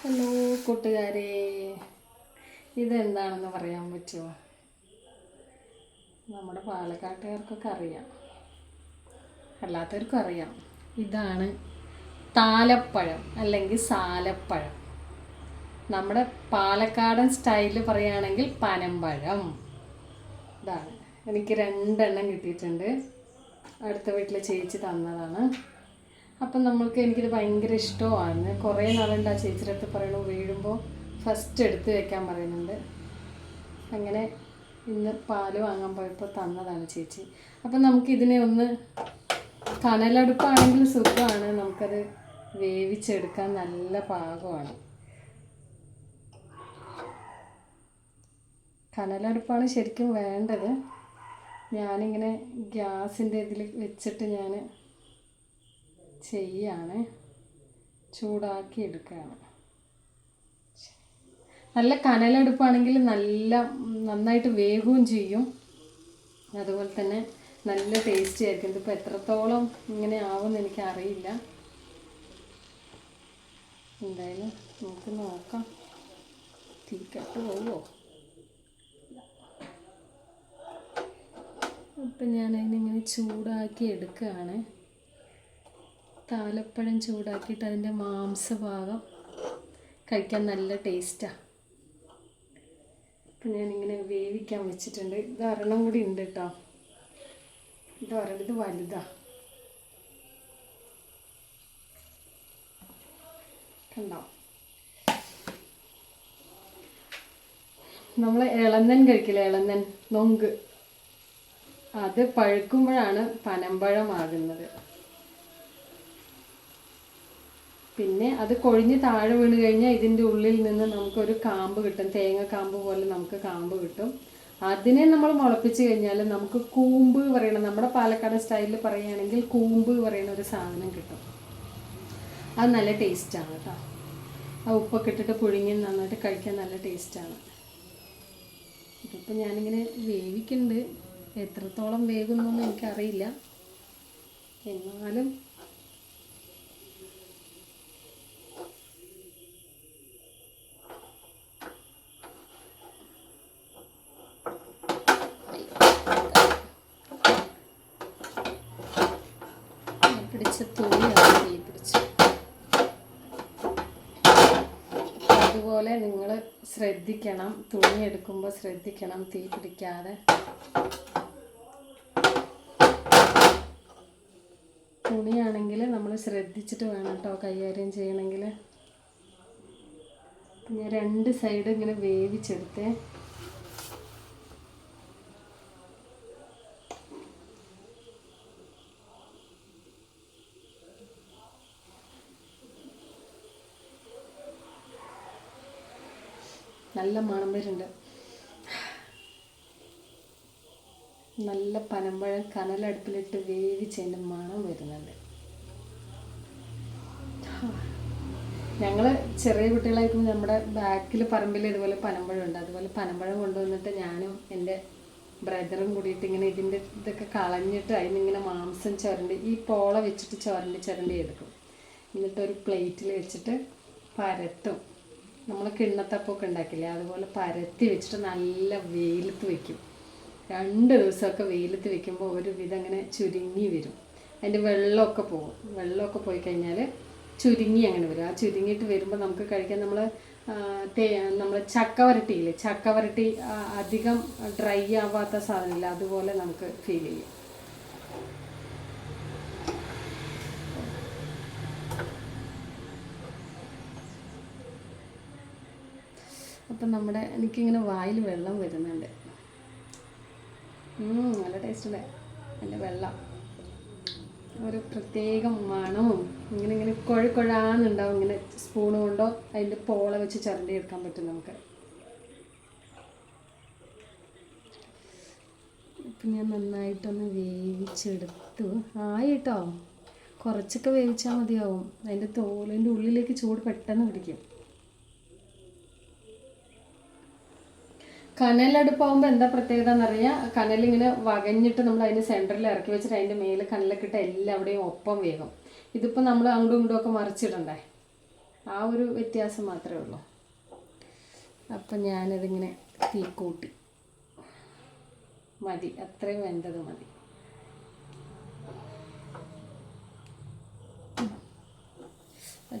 Hello കൂട്ടുകാരെ ഇതെന്താണെന്ന് പറയാൻ പറ്റുമോ നമ്മുടെ പാലക്കാട്ടുകാർക്കൊക്കെ അറിയാം. അല്ലാത്തവർക്കും അറിയാം. ഇതാണ് താലപ്പഴം അല്ലെങ്കിൽ സാലപ്പഴം. നമ്മുടെ പാലക്കാടൻ സ്റ്റൈലിൽ പറയുകയാണെങ്കിൽ പനമ്പഴം. ഇതാണ്. എനിക്ക് രണ്ടെണ്ണം കിട്ടിയിട്ടുണ്ട്. അടുത്ത വീട്ടിലെ ചേച്ചി തന്നതാണ്. അപ്പം നമ്മൾക്ക് എനിക്കിത് ഭയങ്കര ഇഷ്ടമാണ് കുറേ നാളുണ്ട് ആ ചേച്ചിയുടെ അടുത്ത് പറയണു വീഴുമ്പോൾ ഫസ്റ്റ് എടുത്ത് വെക്കാൻ പറയുന്നുണ്ട്. അങ്ങനെ ഇന്ന് പാൽ വാങ്ങാൻ പോയപ്പോൾ തന്നതാണ് ചേച്ചി. അപ്പം നമുക്ക് ഇതിനെ ഒന്ന് കനലടുപ്പാണെങ്കിൽ സുഖമാണ്. നമുക്കത് വേവിച്ചെടുക്കാൻ നല്ല പാകമാണ്. കനലടുപ്പാണ് ശരിക്കും വേണ്ടത്. ഞാനിങ്ങനെ ഗ്യാസിന്റെ ഇതിൽ വെച്ചിട്ട് ഞാൻ ചെയ്യാണ്. ചൂടാക്കി എടുക്കുകയാണ്. നല്ല കനലെടുപ്പാണെങ്കിൽ നല്ല നന്നായിട്ട് വേകുകയും ചെയ്യും. അതുപോലെ തന്നെ നല്ല ടേസ്റ്റി ആയിരിക്കും. ഇതിപ്പോൾ എത്രത്തോളം ഇങ്ങനെ ആവുമെന്ന് എനിക്ക് അറിയില്ല എന്തായാലും നമുക്ക് നോക്കാം. തീക്കട്ട് പോവോ? അപ്പം ഞാൻ അതിനിങ്ങനെ ചൂടാക്കി എടുക്കുകയാണ്. താലപ്പഴം ചൂടാക്കിയിട്ട് അതിന്റെ മാംസഭാഗം കഴിക്കാൻ നല്ല ടേസ്റ്റാണ് അപ്പം ഞാനിങ്ങനെ വേവിക്കാൻ വെച്ചിട്ടുണ്ട്. ഇത് ഒരെണ്ണം കൂടി ഉണ്ട് കേട്ടോ ഇത് ഒരെണ്ണം ഇത് വലുതാ. കണ്ടോ? നമ്മൾ ഇളന്നൻ കഴിക്കില്ല? ഇളന്നൻ നൊങ്ക്. അത് പഴുക്കുമ്പോഴാണ് പനമ്പഴമാകുന്നത്. പിന്നെ അത് കൊഴിഞ്ഞ് താഴെ വീണ് കഴിഞ്ഞാൽ ഇതിന്റെ ഉള്ളിൽ നിന്ന് നമുക്കൊരു കാമ്പ് കിട്ടും. തേങ്ങ കാമ്പ് പോലെ നമുക്ക് കാമ്പ് കിട്ടും. അതിനെ നമ്മൾ മുളപ്പിച്ച് കഴിഞ്ഞാൽ നമുക്ക് കൂമ്പ് പറയണം നമ്മുടെ പാലക്കാട് സ്റ്റൈലിൽ പറയുകയാണെങ്കിൽ കൂമ്പ് പറയുന്ന ഒരു സാധനം കിട്ടും. അത് നല്ല ടേസ്റ്റാണ് കേട്ടോ. ആ ഉപ്പൊക്കെ ഇട്ടിട്ട് പുഴുങ്ങി നന്നായിട്ട് കഴിക്കാൻ നല്ല ടേസ്റ്റാണ് ഇതിപ്പോൾ ഞാനിങ്ങനെ വേവിക്കുന്നുണ്ട്. എത്രത്തോളം വേകുന്നൊന്നും എനിക്കറിയില്ല. എന്നാലും പിടിച്ച തുണിയാണ് തീ പിടിച്ച് അതുപോലെ നിങ്ങൾ ശ്രദ്ധിക്കണം തുണി എടുക്കുമ്പോൾ ശ്രദ്ധിക്കണം തീ പിടിക്കാതെ. തുണിയാണെങ്കിൽ നമ്മൾ ശ്രദ്ധിച്ചിട്ട് വേണം കേട്ടോ കൈകാര്യം ചെയ്യണമെങ്കിൽ ഞാൻ രണ്ട് സൈഡ് ഇങ്ങനെ വേവിച്ചെടുത്തേ. നല്ല മണം വരുന്നുണ്ട് നല്ല പനമ്പഴം കനലടുപ്പിലിട്ട് വേവിച്ചതിന്റെ മണം വരുന്നുണ്ട്. ഞങ്ങൾ ചെറിയ കുട്ടികളായിരിക്കുമ്പോൾ നമ്മുടെ ബാക്കിൽ പറമ്പിൽ ഇതുപോലെ പനമ്പഴം ഉണ്ട് അതുപോലെ പനമ്പഴം കൊണ്ടുവന്നിട്ട് ഞാനും എന്റെ ബ്രദറും കൂടിയിട്ട് ഇങ്ങനെ ഇതിന്റെ ഇതൊക്കെ കളഞ്ഞിട്ട് അതിനിങ്ങനെ മാംസം ചുരണ്ടി ഈ പോള വെച്ചിട്ട് ചുരണ്ടി ചുരണ്ടി എടുക്കും. എന്നിട്ട് ഒരു പ്ലേറ്റിൽ വെച്ചിട്ട് പരത്തും. നമ്മൾ കിണ്ണത്തപ്പൊക്കെ ഉണ്ടാക്കില്ലേ? അതുപോലെ പരത്തി വെച്ചിട്ട് നല്ല വെയിലത്ത് വെക്കും. രണ്ട് ദിവസമൊക്കെ വെയിലത്ത് വെക്കുമ്പോൾ ഒരു വിധം അങ്ങനെ ചുരുങ്ങി വരും. അതിന്റെ വെള്ളമൊക്കെ പോകും. വെള്ളമൊക്കെ പോയി കഴിഞ്ഞാൽ ചുരുങ്ങി അങ്ങനെ വരും. ആ ചുരുങ്ങിയിട്ട് വരുമ്പോൾ നമുക്ക് കഴിക്കാൻ നമ്മൾ നമ്മൾ ചക്ക വരട്ടിയില്ലേ ചക്ക വരട്ടി അധികം ഡ്രൈ ആവാത്ത സാധനമില്ല. അതുപോലെ നമുക്ക് ഫീൽ ചെയ്യും. അപ്പം നമ്മുടെ എനിക്കിങ്ങനെ വായിൽ വെള്ളം വരുന്നുണ്ട്. നല്ല ടേസ്റ്റ് അല്ലേ അതിന്റെ വെള്ളം. ഒരു പ്രത്യേക മണവും. ഇങ്ങനെ ഇങ്ങനെ കൊഴക്കൊഴാന്നുണ്ടാവും ഇങ്ങനെ സ്പൂൺ കൊണ്ടോ അതിന്റെ പോള വെച്ച് ചിരണ്ടി എടുക്കാൻ പറ്റും നമുക്ക്. ഇപ്പം ഞാൻ നന്നായിട്ടൊന്ന് വേവിച്ചെടുത്തു. ആയിട്ടോ കുറച്ചൊക്കെ വേവിച്ചാൽ മതിയാവും. അതിന്റെ തോലിന്റെ ഉള്ളിലേക്ക് ചൂട് പെട്ടെന്ന് പിടിക്കും. കനലടുപ്പാകുമ്പോൾ എന്താ പ്രത്യേകത എന്ന് പറഞ്ഞാൽ കനലിങ്ങനെ വകഞ്ഞിട്ട് നമ്മൾ അതിന് സെന്ററിൽ ഇറക്കി വെച്ചിട്ട് അതിന്റെ മേലെ കനലൊക്കെ ഇട്ട് എല്ലാവിടെയും ഒപ്പം വേഗം ഇതിപ്പോൾ നമ്മൾ അങ്ങോട്ടും ഇങ്ങോട്ടും ഒക്കെ മറിച്ചിടണ്ടേ? ആ ഒരു വ്യത്യാസം മാത്രമേ ഉള്ളൂ. അപ്പം ഞാനതിങ്ങനെ തീ കൂട്ടി മതി അത്രയും വെന്തത് മതി.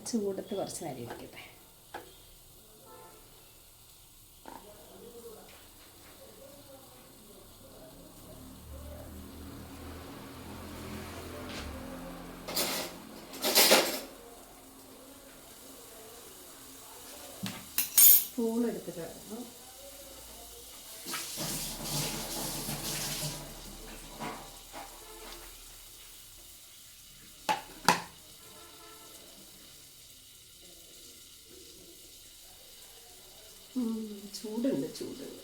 ചൂടത്ത് കുറച്ച് നേരം ഇരിക്കട്ടെ സ്പൂൺ എടുത്തിട്ട് ചൂടുണ്ട് ചൂടുണ്ട്.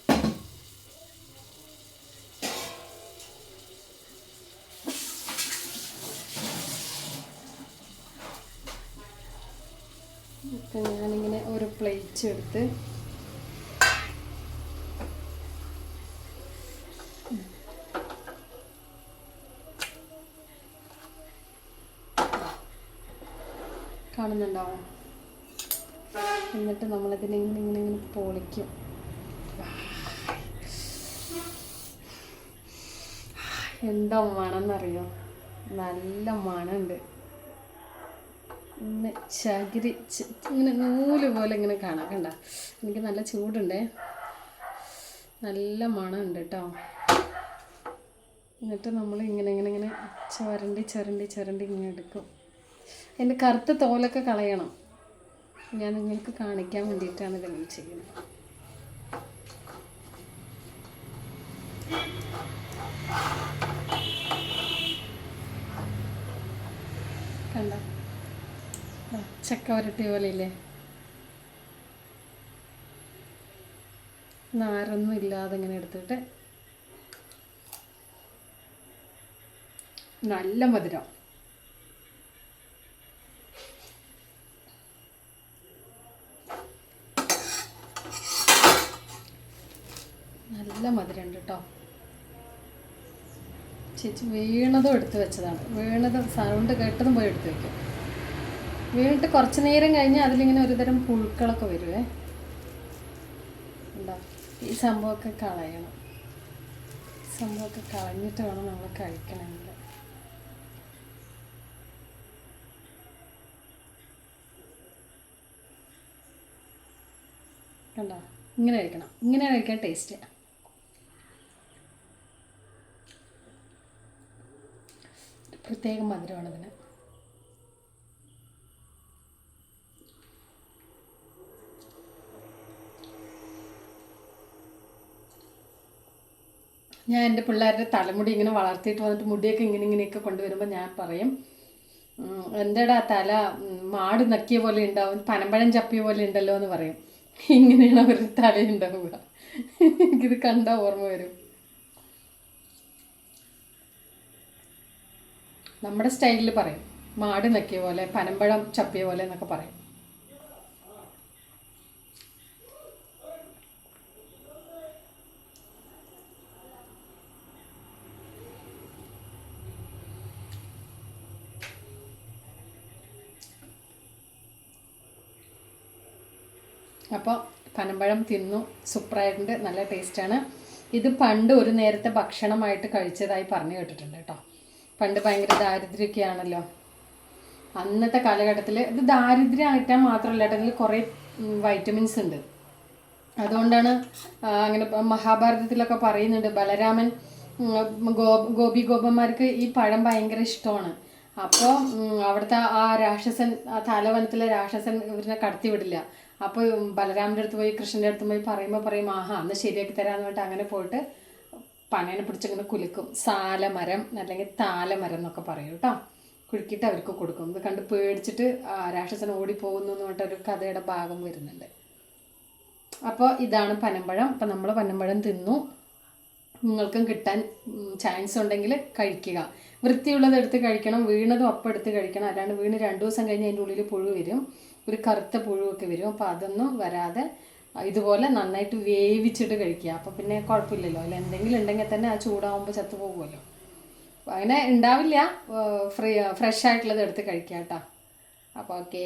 ഞാനിങ്ങനെ ഒരു പ്ലേറ്റ് എടുത്ത് എന്നിട്ട് നമ്മളിതിനെ ഇങ്ങനെ ഇങ്ങനെ ഇങ്ങനെ പൊളിക്കും. എന്താ മണമെന്നറിയോ നല്ല മണമുണ്ട് ഇങ്ങനെ ചകിരി ഇങ്ങനെ നൂൽ പോലെ ഇങ്ങനെ കാണാം കണ്ട? എനിക്ക് നല്ല ചൂടുണ്ടേ. നല്ല മണമുണ്ട് കേട്ടോ എന്നിട്ട് നമ്മൾ ഇങ്ങനെ ഇങ്ങനെ ഇങ്ങനെ ചരണ്ടി ചരണ്ടി ചരണ്ടി ഇങ്ങനെ എടുക്കും. എന്റെ കറുത്ത തോലൊക്കെ കളയണം. ഞാൻ നിങ്ങൾക്ക് കാണിക്കാൻ വേണ്ടിയിട്ടാണ് ഇതെല്ലാം ചെയ്യുന്നത്. കണ്ട? ചക്ക വരട്ടി പോലെ ഇല്ലേ നാരൊന്നും ഇല്ലാതെ ഇങ്ങനെ എടുത്തിട്ട് നല്ല മധുരം. നല്ല മധുരമുണ്ട് കേട്ടോ ചേച്ചി വീണതും എടുത്ത് വെച്ചതാണ്. വീണത് സൗണ്ട് കേട്ടതും പോയി എടുത്ത് വെക്കും. വീണിട്ട് കുറച്ച് നേരം കഴിഞ്ഞ് അതിലിങ്ങനെ ഒരുതരം പുഴുക്കളൊക്കെ വരുവേ. എന്താ ഈ സംഭവമൊക്കെ കളയണം. സംഭവമൊക്കെ കളഞ്ഞിട്ട് വേണം നമ്മൾ കഴിക്കണമെങ്കിൽ. കണ്ടോ? ഇങ്ങനെ കഴിക്കണം. ഇങ്ങനെ കഴിക്കാൻ ടേസ്റ്റ് പ്രത്യേക മധുരമാണ് അതിന്. ഞാൻ എന്റെ പിള്ളേരുടെ തലമുടി ഇങ്ങനെ വളർത്തിയിട്ട് വന്നിട്ട് മുടിയൊക്കെ ഇങ്ങനെ ഇങ്ങനെയൊക്കെ കൊണ്ടുവരുമ്പോൾ ഞാൻ പറയും എന്തെടാ തല മാട് നക്കിയ പോലെ ഉണ്ടാവും പനമ്പഴം ചപ്പിയ പോലെ ഉണ്ടല്ലോ എന്ന് പറയും. ഇങ്ങനെയാണ് അവരുടെ തല ഉണ്ടാവുക എനിക്കിത് കണ്ട ഓർമ്മ വരും. നമ്മുടെ സ്റ്റൈലിൽ പറയും. മാട് നക്കിയ പോലെ പനമ്പഴം ചപ്പിയ പോലെ എന്നൊക്കെ പറയും. അപ്പോൾ പനമ്പഴം തിന്നു സൂപ്പറായിട്ടുണ്ട് നല്ല ടേസ്റ്റാണ് ഇത് പണ്ട് ഒരു നേരത്തെ ഭക്ഷണമായിട്ട് കഴിച്ചതായി പറഞ്ഞു കേട്ടിട്ടുണ്ട് കേട്ടോ. പണ്ട് ഭയങ്കര ദാരിദ്ര്യമൊക്കെ ആണല്ലോ അന്നത്തെ കാലഘട്ടത്തിൽ ഇത് ദാരിദ്ര്യം ആയിട്ടാൽ മാത്രമല്ല കേട്ടെങ്കിൽ കുറേ വൈറ്റമിൻസ് ഉണ്ട്. അതുകൊണ്ടാണ് അങ്ങനെ മഹാഭാരതത്തിലൊക്കെ പറയുന്നുണ്ട് ബലരാമൻ ഗോ ഗോപി ഗോപന്മാർക്ക് ഈ പഴം ഭയങ്കര ഇഷ്ടമാണ്. അപ്പോൾ അവിടുത്തെ ആ രാക്ഷസൻ ആ തലവനത്തിലെ രാക്ഷസൻ ഇവരിനെ കടത്തി വിടില്ല. അപ്പോൾ ബലരാമന്റെ അടുത്ത് പോയി കൃഷ്ണന്റെ അടുത്ത് പോയി പറയുമ്പോൾ പറയും ആഹാ അന്ന് ശരിയാക്കി തരാമെന്ന് പറഞ്ഞിട്ട് അങ്ങനെ പോയിട്ട് പനേനെ പിടിച്ചിങ്ങനെ കുലുക്കും. സാലമരം അല്ലെങ്കിൽ താലമരം എന്നൊക്കെ പറയും കേട്ടോ. കുലുക്കിയിട്ട് അവർക്ക് കൊടുക്കും. ഇത് കണ്ട് പേടിച്ചിട്ട് രാക്ഷസൻ ഓടിപ്പോകുന്നു എന്ന് പറഞ്ഞിട്ട് ഒരു കഥയുടെ ഭാഗം വരുന്നുണ്ട്. അപ്പോൾ ഇതാണ് പനമ്പഴം. അപ്പം നമ്മൾ പനമ്പഴം തിന്നു. നിങ്ങൾക്കും കിട്ടാൻ ചാൻസ് ഉണ്ടെങ്കിൽ കഴിക്കുക. വൃത്തിയുള്ളത് എടുത്ത് കഴിക്കണം. വീണതും അപ്പം എടുത്ത് കഴിക്കണം. അല്ലാണ്ട് വീണ് രണ്ട് ദിവസം കഴിഞ്ഞ് അതിന്റെ ഉള്ളിൽ പുഴു വരും. ഒരു കറുത്ത പുഴുവൊക്കെ വരും. അപ്പോൾ അതൊന്നും വരാതെ ഇതുപോലെ നന്നായിട്ട് വേവിച്ചിട്ട് കഴിക്കുക. അപ്പോൾ പിന്നെ കുഴപ്പമില്ലല്ലോ. അല്ല എന്തെങ്കിലും ഉണ്ടെങ്കിൽ തന്നെ ആ ചൂടാവുമ്പോൾ ചത്തു പോകുമല്ലോ. അങ്ങനെ ഉണ്ടാവില്ല. ഫ്രീ ഫ്രഷ് ആയിട്ടുള്ളത് എടുത്ത് കഴിക്കാം കേട്ടോ. അപ്പോൾ ഓക്കേ.